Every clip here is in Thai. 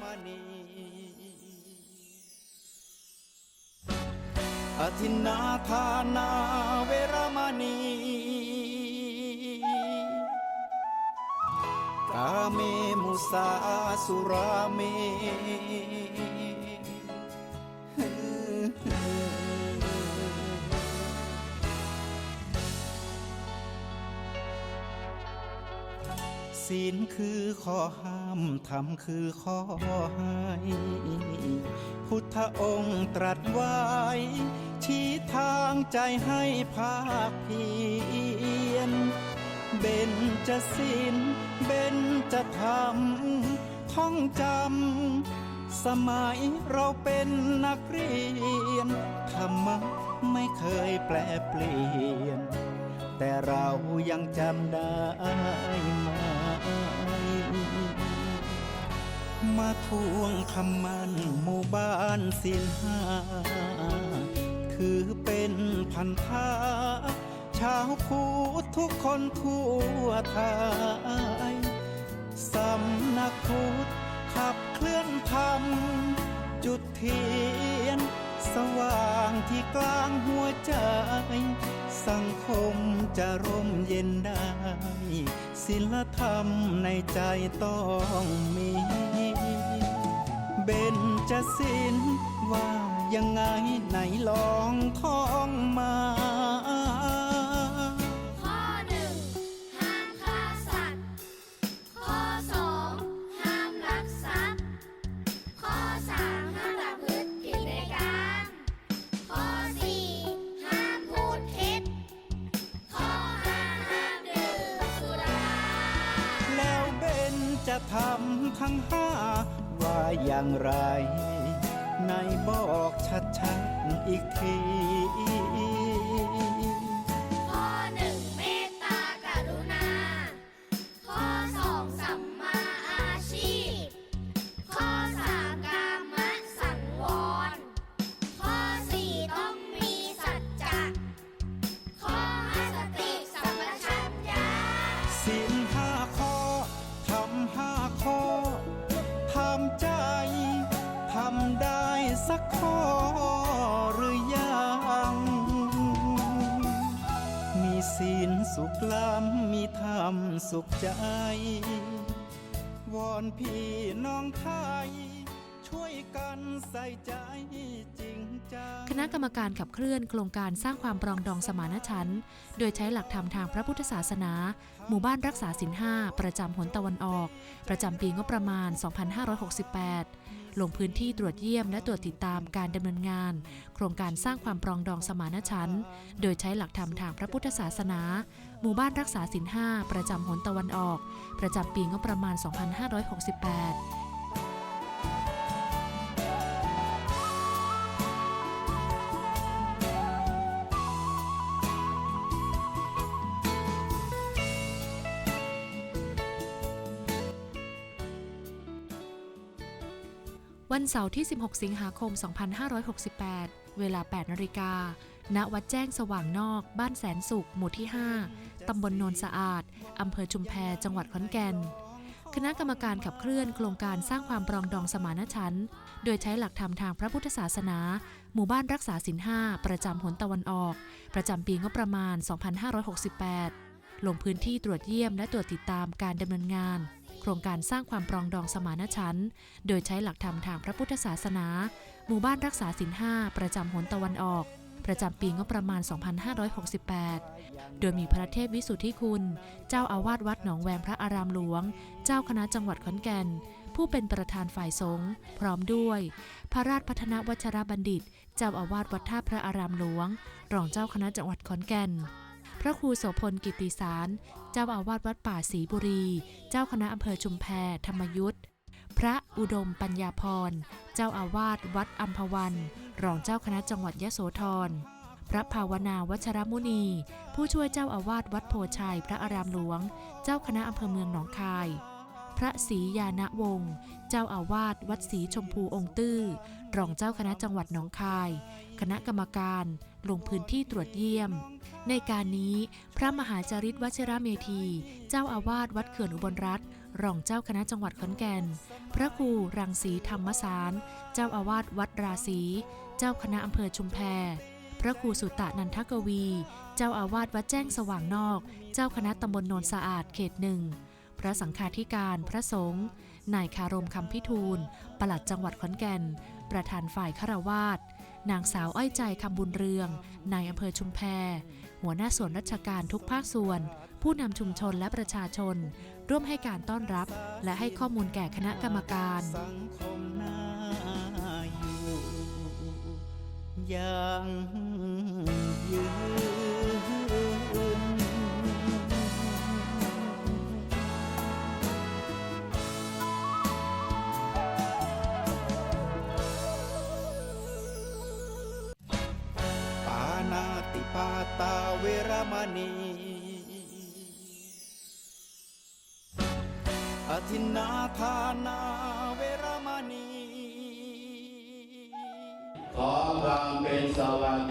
มณีอธินาทานาเวรมณี กาเมมุสาสุราเม ศีลคือข้อห้ามธรรมคือข้อให้พุทธองค์ตรัสไว้ ชี้ทางใจให้ภาคเพียรเบนจะศีลเบนจะธรรมท่องจำ สมัยเราเป็นนักเรียน ธรรมะไม่เคยแปลเปลี่ยนแต่เรายังจำได้ไหม มาทวงคำมันหมู่บ้านสินหาถือเป็นพันธะชาวพุทธทุกคนทั่วไทยสำนักพุทธขับเคลื่อนธรรมจุดเทีย สว่างที่กลางหัวใจ สังคมจะร่มเย็นได้ ศิลธรรมในใจต้องมี เบนจะสินว่ายังไงไหนลองท่องมา ทั้งห้าว่าอย่างไร ในบอกชัดๆอีกที สุขใจ วอนพี่น้องไทย ช่วยกันใส่ใจจริงจัง คณะกรรมการขับเคลื่อนโครงการสร้างความปรองดองสมานฉันท์โดยใช้หลักธรรมทางพระพุทธศาสนา หมู่บ้านรักษาศีลห้าประจำหนตะวันออก ประจำปีงบประมาณ 2568ลงพื้นที่ตรวจเยี่ยมและตรวจติดตามการดำเนินงาน โครงการสร้างความปรองดองสมานฉันท์โดยใช้หลักธรรมทางพระพุทธศาสนา หมู่บ้านรักษาศีลห้าประจำหนตะวันออก ประจำปีงบประมาณ 2568วันเสาร์ที่ 16 สิงหาคม 2568 เวลา 8 นาฬิกา ณ วัดแจ้งสว่างนอก บ้านแสนสุข หมู่ที่ 5 ตำบลโนนสะอาด อำเภอชุมแพจังหวัดขอนแก่น คณะกรรมการขับเคลื่อนโครงการสร้างความปรองดองสมานฉันท์โดยใช้หลักธรรมทางพระพุทธศาสนา หมู่บ้านรักษาศีลห้าประจำหนตะวันออก ประจำปีงบประมาณ 2568 ลงพื้นที่ตรวจเยี่ยมและตรวจติดตามการดำเนินงานโครงการสร้างความปรองดองสมานฉันท์โดยใช้หลักธรรมทางพระพุทธศาสนา หมู่บ้านรักษาศีลห้าประจำหนตะวันออก ประจำปีงบประมาณ 2568 โดยมีพระเทพวิสุทธิคุณ เจ้าอาวาสวัดหนองแวงพระอารามหลวง เจ้าคณะจังหวัดขอนแก่น ผู้เป็นประธานฝ่ายสงฆ์พร้อมด้วย พระราชพัฒนวัชรบัณฑิต เจ้าอาวาสวัดท่าพระอารามหลวง รองเจ้าคณะจังหวัดขอนแก่นพระครูโสพลกิตติสาร เจ้าอาวาสวัดป่าศรีบุรี เจ้าคณะอำเภอชุมแพธรรมยุทธ พระอุดมปัญญาพร เจ้าอาวาสวัดอัมพวัน รองเจ้าคณะจังหวัดยะโสธร พระภาวนาวัชรมุนี ผู้ช่วยเจ้าอาวาสวัดโพชัยพระอารามหลวง เจ้าคณะอำเภอเมืองหนองคาย พระศรียาณวงศ์เจ้าอาวาสวัดศรีชมพูองค์ตื้อ รองเจ้าคณะจังหวัดหนองคาย คณะกรรมการลงพื้นที่ตรวจเยี่ยม ในการนี้พระมหาจาริตวัชระเมธี เจ้าอาวาสวัดเขื่อนอุบลรัตน์ รองเจ้าคณะจังหวัดขอนแก่น พระครูรังสีธรรมสาร เจ้าอาวาสวัดราศีเจ้าคณะอำเภอชุมแพพระครูสุตตะนันทกวี เจ้าอาวาสวัดแจ้งสว่างนอก เจ้าคณะตำบลโนนสะอาดเขตหนึ่ง พระสังฆาธิการพระสงฆ์ นายคารมคำพิทูล ปลัดจังหวัดขอนแก่น ประธานฝ่ายคาวาส นางสาวอ้อยใจคำบุญเรือง นายอำเภอชุมแพ หัวหน้าส่วนราชการทุกภาคส่วน ผู้นำชุมชนและประชาชน ร่วมให้การต้อนรับ และให้ข้อมูลแก่คณะกรรมการสังคมน่าอยู่อย่าง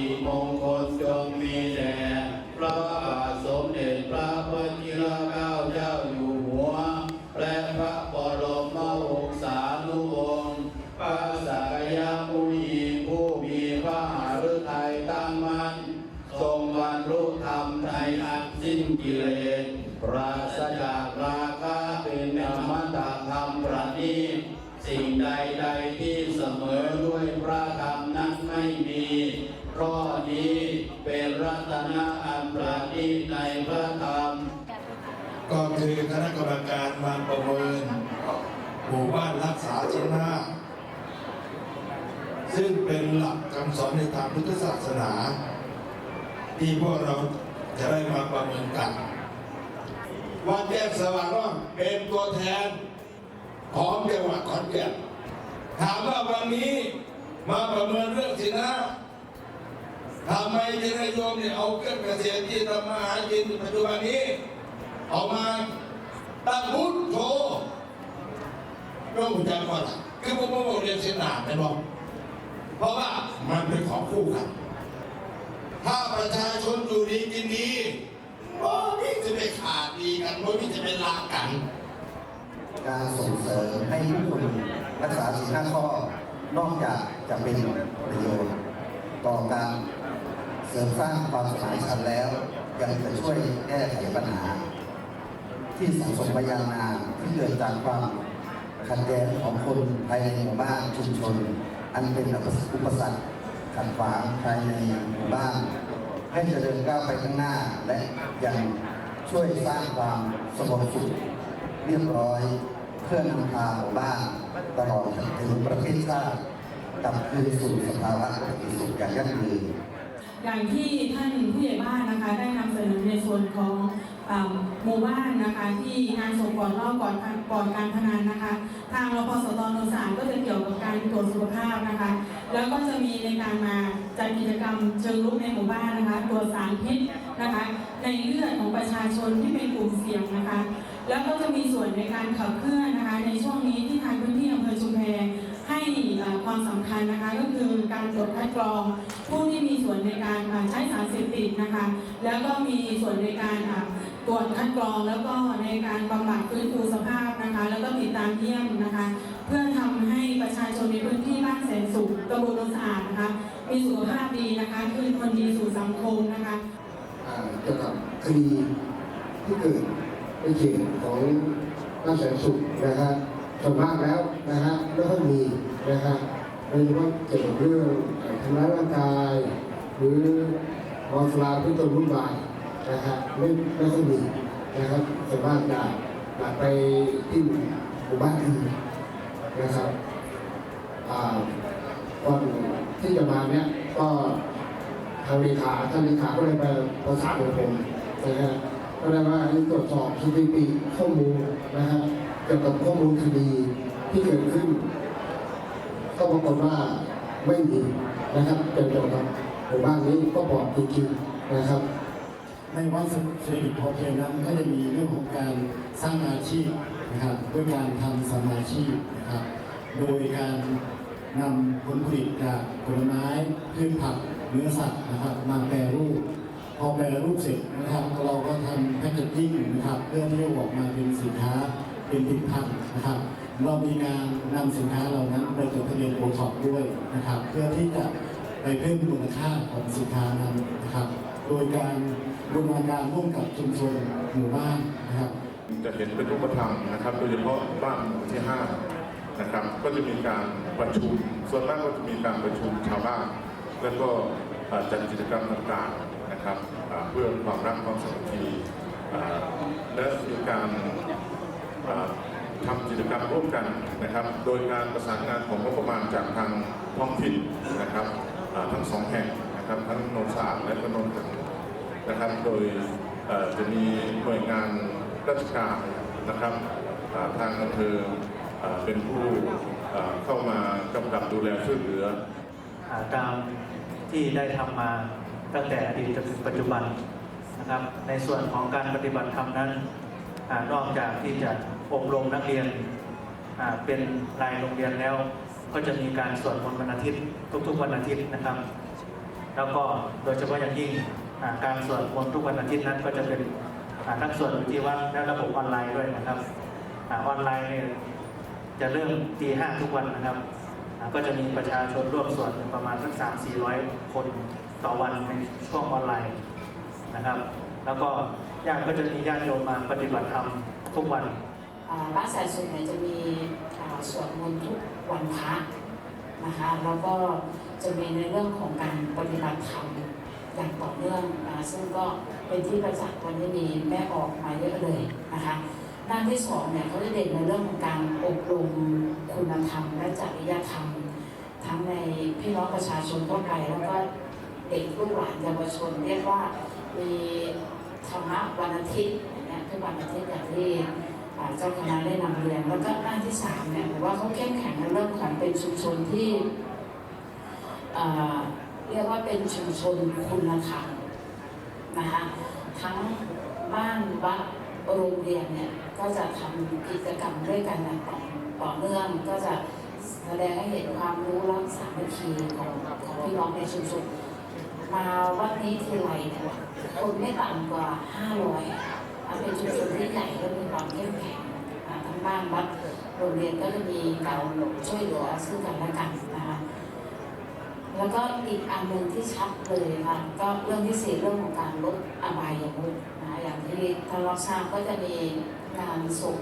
วัสดิมงคลจงมีแด่ ก็คือคณะกรรมการมาประเมินหมู่บ้านรักษาศีลห้าซึ่งเป็นหลักคำสอนในทางพุทธศาสนา ที่พวกเราจะได้มาประเมินกันวัดแจ้งสว่างว่าเป็นตัวแทนของจังหวัดขอนแก่นถามว่าวันนี้มาประเมินเรื่องศีลห้าทำไมเจริญโยมเนี่ยเอาเครื่องเกษตรที่ทำมาหากินปัจจุบันนี้ ออกมาตั้งมุดโชว์ก็หุ่นจังก่อนล่ะคือผมบอกเรียนเสนาไปบอกเพราะว่ามันเป็นของคู่กัน ถ้าประชาชนอยู่ดีกินดีโอ้นี่จะไปขาดดีกันโอ้นี่จะไปลากัน การส่งเสริมให้ผู้คนรักษาศีลห้าข้อนอกจากจะเป็นประโยชน์ต่อการเสริมสร้างความสมานฉันท์แล้วยังจะช่วยแก้ไขปัญหา ที่สังสมมายาวนานที่เกิดจากความขัดแย้งของคนภายในหมู่บ้านชุมชน อันเป็นอุปสรรคขัดขวางภายในหมู่บ้าน ให้เจริญก้าวไปข้างหน้าและยังช่วยสร้างความสงบสุขเรียบร้อยเพื่อนำพาหมู่บ้านตลอดถึงประเทศชาติกลับคืนสู่สภาวะปกติสุขอย่างยั่งยืนอย่างที่ท่านผู้ใหญ่บ้านนะคะได้นำเสนอในส่วนของ หมู่บ้านนะคะ ที่งานส่งก่อนรอบก่อนก่อนการพนันนะคะ ทางรพสตนสารก็จะเกี่ยวกับการตรวจสุขภาพนะคะ แล้วก็จะมีในการมาจัดกิจกรรมเชิงรุกในหมู่บ้านนะคะตรวจสารพิษนะคะ ในเลือดของประชาชนที่เป็นกลุ่มเสี่ยงนะคะ แล้วก็จะมีส่วนในการขับเคลื่อนนะคะ ในช่วงนี้ที่ทางพื้นที่อำเภอชุมแพ ให้ความสำคัญนะคะก็คือการตรวจคัดกรอง ผู้ที่มีส่วนในการใช้สารเสพติดนะคะ แล้วก็มีส่วนในการตรวจคัดกรอง แล้วก็ในการบำบัดฟื้นฟูสภาพนะคะ แล้วก็ติดตามเยี่ยมนะคะ เพื่อทำให้ประชาชนในพื้นที่บ้านแสนสุขตำบลโนสะอาดนะคะมีสุขภาพดีนะคะคืนคนดีสู่สังคมนะคะเกี่ยวกับคดีที่เกิดในเขตของบ้านแสนสุขนะฮะ ส่วนมากแล้วนะฮะไม่ค่อยมีนะฮะโดยเฉพาะเกี่ยวกับเรื่องทำร้ายร่างกาย หรือมอสลาที่ตนวุ่นวายนะฮะไม่ไม่ค่อยมีนะครับส่วนมากจะจะไปที่หมู่บ้านอื่นนะครับอ่าก่อนที่จะมาเนี้ยก็ทางเลขาท่านเลขาก็เลยไปประสานกับผมนะฮะก็เลยว่าตรวจสอบสถิติข้อมูลนะฮะ กี่ยวกับข้อมูลคดีที่เกิดขึ้น ก็ปรากฏว่าไม่มีนะครับเกี่ยวกับหมู่บ้านนี้ก็บอกจริงๆนะครับในวัดเศรษฐกิจพอเพียงนั้นก็จะมีเรื่องของการสร้างอาชีพนะครับด้วยการทำสมาชีพนะครับโดยการนำผลผลิตจากผลไม้พืชผักเนื้อสัตว์นะครับมาแปรรูป พอแปรรูปเสร็จนะครับเราก็ทำแพคเกจจิ้งนะครับเพื่อที่จะออกมาเป็นสินค้า เป็นผลิตภัณฑ์นะครับ เรามีการนำสินค้าเหล่านั้นไปจดทะเบียนโอท็อปด้วยนะครับ เพื่อที่จะไปเพิ่มมูลค่าของสินค้านั้นนะครับ โดยการบูรณาการร่วมกับชุมชนหมู่บ้านนะครับจะเห็นเป็นรูปธรรมนะครับ โดยเฉพาะบ้านหมู่ที่5นะครับ ก็จะมีการประชุม ส่วนมากก็จะมีการประชุมชาวบ้าน แล้วก็จัดกิจกรรมต่างๆนะครับ เพื่อความรักความสามัคคีและมีการ ทำกิจกรรมร่วมกันนะครับ โดยการประสานงานของงบประมาณจากทางท้องถิ่นนะครับทั้งสองแห่งนะครับทั้งโนนสะอาดและก็โนนถึงนะครับ โดยจะมีหน่วยงานราชการนะครับทางอำเภอเป็นผู้เข้ามากำกับดูแลช่วยเหลืออ่าตามที่ได้ทำมาตั้งแต่อดีตจนถึงปัจจุบันนะครับ ในส่วนของการปฏิบัติธรรมนั้นอนอกจากที่จะ อบรมนักเรียนเป็นรายโรงเรียนแล้ว ก็จะมีการสวดมนต์วันอาทิตย์ทุกๆวันอาทิตย์นะครับ แล้วก็โดยเฉพาะอย่างยิ่งการสวดมนต์ทุกวันอาทิตย์นั้นก็จะเป็นทั้งสวดอยู่ที่วัดและระบบออนไลน์ด้วยนะครับออนไลน์เนี่ยจะเริ่มตีห้าทุกวันนะครับ ก็จะมีประชาชนร่วมสวดประมาณสักสามสี่ร้อยคนต่อวันในช่วงออนไลน์นะครับ แล้วก็ญาติก็จะมีญาติโยมมาปฏิบัติธรรมทุกวัน บ้านแสนสุขเนี่ยจะมีสวดมนต์ทุกวันพระนะคะแล้วก็จะมีในเรื่องของการปฏิบัติธรรมอย่างต่อเนื่องนะซึ่งก็เป็นที่ประจักษ์วันนี้มีแม่ออกมาเยอะเลยนะคะด้านที่สองเนี่ยเขาจะเด่นในเรื่องของการอบรมคุณธรรมและจริยธรรม ทั้งในพี่น้องประชาชนทั่วไปแล้วก็เด็กลูกหลานเยาวชนเรียกว่ามีธรรมะวันอาทิตย์อย่างเงี้ยทุกวันอาทิตย์อย่างที่ เจ้าคณะได้นำเรียน แล้วก็ด้านที่สามเนี่ยผมว่าเขาเข้มแข็งในเรื่องของเป็นชุมชนที่เรียกว่าเป็นชุมชนคุณธรรมนะคะทั้งบ้านวัดโรงเรียนเนี่ยก็จะทำกิจกรรมด้วยกันอย่างต่อต่อเนื่องก็จะแสดงให้เห็นความรู้รักสามัคคีของของพี่น้องในชุมชนมาวัดนี้ทีไรเนี่ยคนไม่ต่ำกว่า 500อะ เป็นชุมชนที่ใหญ่และมีความเข้มแข็งทั้งบ้านวัดโรงเรียนก็จะมีเการช่วยเหลือซึ่งกันและกันนะคะแล้วก็อีกอันหนึ่งที่ชัดเลยค่ะก็เรื่องที่สี่เรื่องของการลดอบายมุขนะคะอย่างที่ท่านรับทราบก็จะมีการส่ง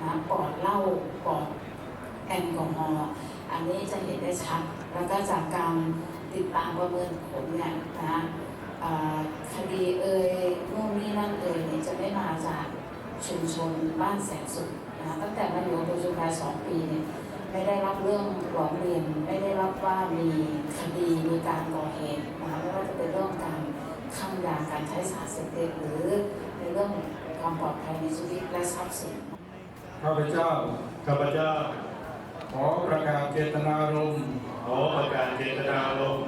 นะปอดเหล้าปอดแอลกอฮอล์อันนี้จะเห็นได้ชัด แล้วก็จากการติดตามประเมินผลเนี่ยนะคดีเอ่ยนู่นนี่นั่นเอ่ยเนี่ยจะไม่มาจาก ชุมชนบ้านแสนสุขนะตั้งแต่มาอยู่ปัจจุบันสองปีเนี่ยไม่ได้รับเรื่องร้องเรียนไม่ได้รับว่ามีคดีมีการก่อเหตุนะคะไม่ว่าจะเป็นเรื่องการข้ามยาการใช้สารเสพติดหรือในเรื่องความปลอดภัยในชีวิตและทรัพย์สินข้าพเจ้าข้าพเจ้า ขอประกาศเจตนารมณ์ขอประกาศเจตนารมณ์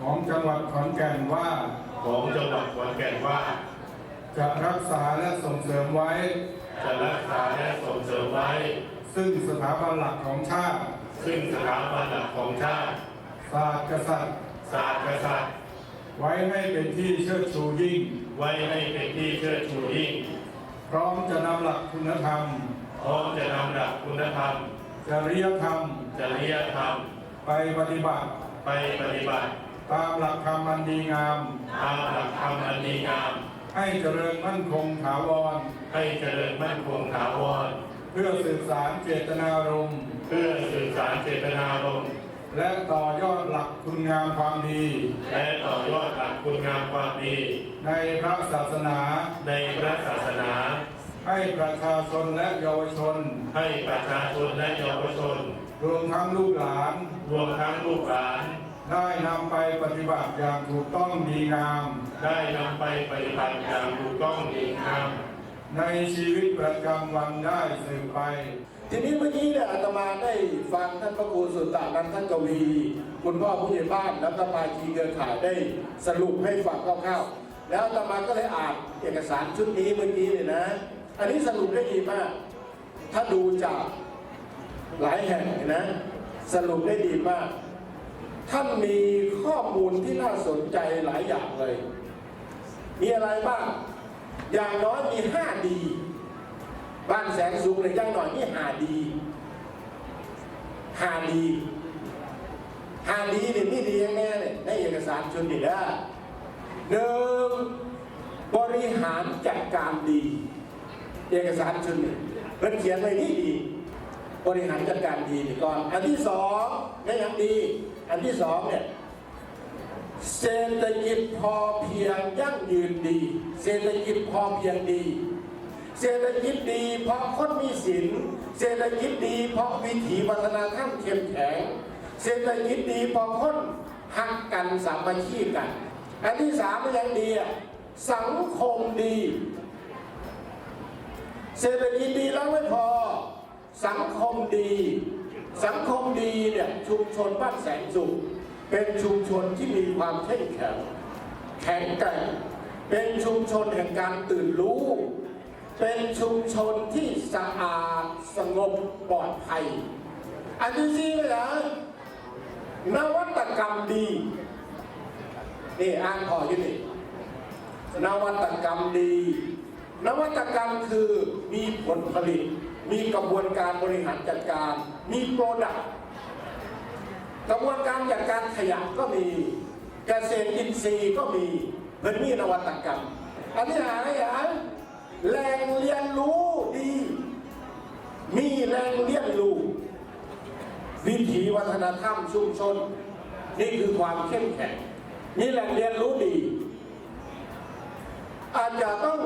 ของจังหวัดขอนแก่นว่าของจังหวัดขอนแก่นว่า จะรักษาและส่งเสริมไว้ จะรักษาและส่งเสริมไว้ ซึ่งสถาบันหลักของชาติ ซึ่งสถาบันหลักของชาติ ศาสตร์กษัตริย์ ศาสตร์กษัตริย์ ไว้ให้เป็นที่เชิดชูยิ่ง ไว้ให้เป็นที่เชิดชูยิ่ง พร้อมจะนำหลักคุณธรรม พร้อมจะนำหลักคุณธรรม จริยธรรม จริยธรรม ไปปฏิบัติ ไปปฏิบัติ ตามหลักธรรมอันดีงาม ตามหลักธรรมอันดีงาม ให้เจริญมั่นคงถาวร ให้เจริญมั่นคงถาวร เพื่อสืบสารเจตนารมณ์เพื่อสื่อสารเจตนารมณ์และต่อยอดหลักคุณงามความดี และต่อยอดหลักคุณงามความดี ในพระศาสนา ในพระศาสนา ให้ประชาชนและเยาวชน ให้ประชาชนและเยาวชน รวมทั้งลูกหลาน รวมทั้งลูกหลาน ได้นำไปปฏิบัติอย่างถูกต้องดีงาม ได้นำไปปฏิบัติอย่างถูกต้องดีงาม ในชีวิตประจำวันได้สืบไป ทีนี้เมื่อกี้เนี่ยอาตมาได้ฟังท่านพระครูสุตตานันท์ท่านกวี คุณพ่อผู้ใหญ่บ้านแล้วก็ภาคีเครือข่ายได้สรุปให้ฟังคร่าวๆแล้วอาตมาก็เลยอ่านเอกสารชุดนี้เมื่อกี้เนี่ยนะ อันนี้สรุปได้ดีมาก ถ้าดูจากหลายแห่งเนี่ยนะ สรุปได้ดีมาก ท่านมีข้อมูลที่น่าสนใจหลายอย่างเลย มีอะไรบ้าง อย่างน้อยมีห้าดีบ้านแสนสุขเลยย่างหน่อยนี่หาดีหาดีหาดีเนี่ยนี่ดีแน่ๆเนี่ยในเอกสารชุดนี้นะหนึ่งบริหารจัดการดี เอกสารชุดนี้มันเขียนไว้นี่ดี บริหารจัดการดีนี่ก่อน อันที่สองในอย่างดี อันที่สองเนี่ยเศรษฐกิจพอเพียงยั่งยืนดี เศรษฐกิจพอเพียงดี เศรษฐกิจดีเพราะคนมีศีลเศรษฐกิจดีเพราะวิถีวัฒนธรรมเข้มแข็งเศรษฐกิจดีเพราะคนหักกันสามัคคีกัน อันที่สามย่างดีอะสังคมดี เศรษฐกิจดีแล้วไม่พอ สังคมดี สังคมดีเนี่ยชุมชนบ้านแสนสุขเป็นชุมชนที่มีความเข้มแข็งแข็งแกร่งเป็นชุมชนแห่งการตื่นรู้ เป็นชุมชนที่สะอาดสงบปลอดภัยอันที่สี่นะนวัตกรรมดีนี่อ่านพออยู่นี่นวัตกรรมดี นวัตกรรมคือมีผลผลิต มีกระบวนการบริหารจัดการ มีโปรดักต์กระบวนการจัดการขยะก็มีเกษตรอินทรีย์ก็มีเพิ่นมีนวัตกรรม อันนี้หาอย่างแหล่งเรียนรู้ดี มีแหล่งเรียนรู้ วิถีวัฒนธรรมชุมชน นี่คือความเข้มแข็งมีแหล่งเรียนรู้ดี อาจจะต้อง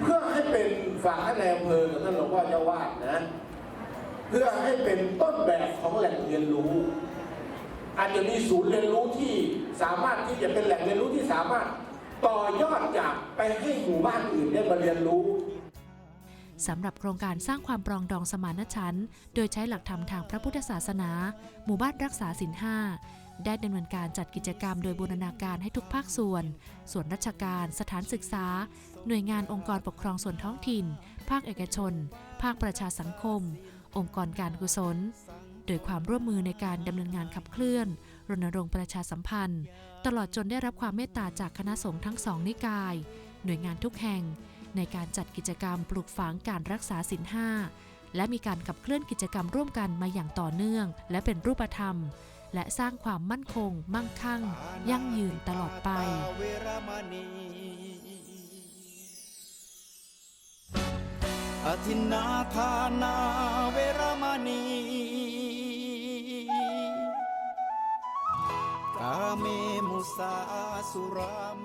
เพื่อให้เป็นฝากท่านนายอำเภอกับท่านหลวงพ่อเจ้าวาดนะ เพื่อให้เป็นต้นแบบของแหล่งเรียนรู้ อาจจะมีศูนย์เรียนรู้ที่สามารถที่จะเป็นแหล่งเรียนรู้ที่สามารถต่อยอดจากไปให้หมู่บ้านอื่นได้มาเรียนรู้สำหรับโครงการสร้างความปรองดองสมานฉันท์โดยใช้หลักธรรมทางพระพุทธศาสนา หมู่บ้านรักษาศีลห้าได้ดำเนินการจัดกิจกรรมโดยบูรณาการให้ทุกภาคส่วน ส่วนราชการ สถานศึกษา หน่วยงานองค์กรปกครองส่วนท้องถิ่น ภาคเอกชน ภาคประชาสังคม องค์กรการกุศล โดยความร่วมมือในการดำเนินงานขับเคลื่อน รณรงค์ประชาสัมพันธ์ ตลอดจนได้รับความเมตตาจากคณะสงฆ์ทั้งสองนิกาย หน่วยงานทุกแห่ง ในการจัดกิจกรรมปลูกฝังการรักษาศีลห้าและมีการขับเคลื่อนกิจกรรมร่วมกันมาอย่างต่อเนื่อง และเป็นรูปธรรม และสร้างความมั่นคง มั่งคั่ง ยั่งยืนตลอดไป อธินนาทานาเวรมณี กาเมมุสาสุราเม